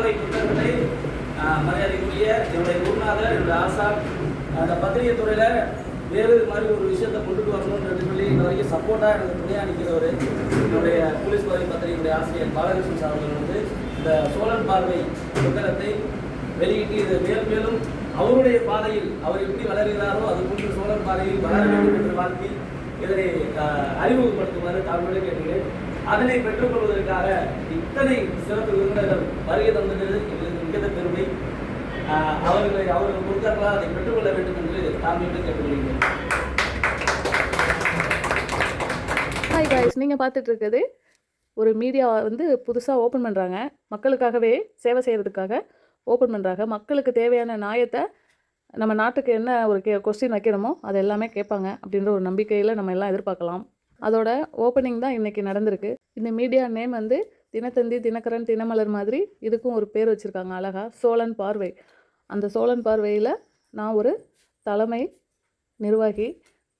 பார்வை புத்தகங்களை மரியாதைக்குரிய என்னுடைய குருநாதர் என்னுடைய ஆசா அந்த பத்திரிகை துறையில் வேறு மாதிரி ஒரு விஷயத்தை கொண்டுட்டு வரணும்னு சொல்லி இந்த வரைக்கும் சப்போர்ட்டாக எனக்கு துணையாக நிற்கிறவர் என்னுடைய போலீஸ் பதவி பத்திரிகையுடைய ஆசிரியர் பாலகிருஷ்ணன் சார் அவர்கள் வந்து இந்த சோழன் பார்வை புத்தகத்தை வெளியிட்டு இது மேலும் மேலும் அவருடைய பாதையில் அவர் எப்படி வளர்கிறாரோ அது போன்று சோழன் பாதையில் வளர வேண்டும் என்று வாழ்த்தி இதனை ஆஹ், அறிமுகப்படுத்துமாறு தாழ்மையோடு கேட்கிறேன் அதனை பெற்றுக்கொள்வதற்காக இத்தனை சிறப்பு விருந்தினர் வருகை தந்தது எங்களுக்கு மிகுந்த பெருமை. அவர்களை அவர்கள் கொடுத்தார்களா? அதை பெற்றுக்கொள்ள வேண்டும் என்று தாழ்மையோடு கேட்டுக்கொள்கிறேன் ஹாய் காய்ஸ் நீங்கள் பார்த்துட்டு இருக்குது ஒரு மீடியா வந்து புதுசாக ஓப்பன் பண்ணுறாங்க மக்களுக்காகவே சேவை செய்கிறதுக்காக ஓப்பன் பண்ணுறாங்க மக்களுக்கு தேவையான நியாயத்தை நம்ம நாட்டுக்கு என்ன ஒரு கே கொஸ்டின் வைக்கணுமோ அது எல்லாமே கேட்பாங்க அப்படின்ற ஒரு நம்பிக்கையில் நம்ம எல்லாம் எதிர்பார்க்கலாம். அதோட ஓப்பனிங் தான் இன்றைக்கி நடந்திருக்கு. இந்த மீடியா நேம் வந்து தினத்தந்தி தினகரன் தினமலர் மாதிரி இதுக்கும் ஒரு பேர் வச்சுருக்காங்க அழகாக சோழன் பார்வை. அந்த சோழன் பார்வையில் நான் ஒரு தலைமை நிர்வாகி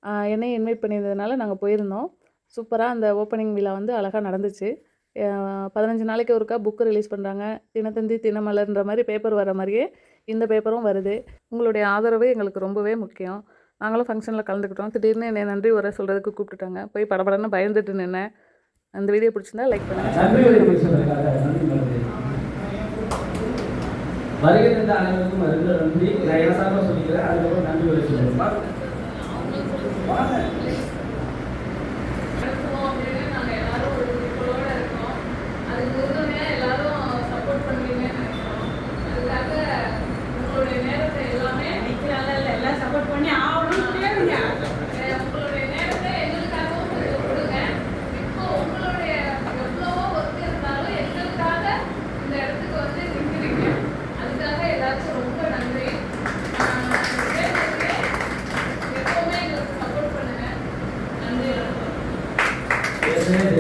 என்னையும் என்னை இன்வைட் பண்ணியிருந்ததுனால நாங்கள் போயிருந்தோம். சூப்பராக அந்த ஓப்பனிங் விழா வந்து அழகாக நடந்துச்சு. பதினஞ்சு நாளைக்கு ஒருக்கா புக்கு ரிலீஸ் பண்ணுறாங்க தினத்தந்தி தினமலர்ன்ற மாதிரி பேப்பர் வர மாதிரியே இந்த பேப்பரும் வருது. உங்களுடைய ஆதரவு எங்களுக்கு ரொம்பவே முக்கியம். நாங்களும் ஃபங்க்ஷனில் கலந்துக்கிட்டோம். திடீர்னு என்னை நன்றி உரை சொல்கிறதுக்கு கூப்பிட்டுட்டாங்க. போய் படபடன்னு பயந்துட்டு நின்னேன். அந்த வீடியோ பிடிச்சிருந்தா லைக் பண்ணுங்கள் வருகை தந்த அனைவருக்கும் வருகிற நன்றி. நான் என் சார்பாக சொல்லிக்கிறேன். அதுக்கப்புறம் நன்றி உரை சொல்லுவேன் presente.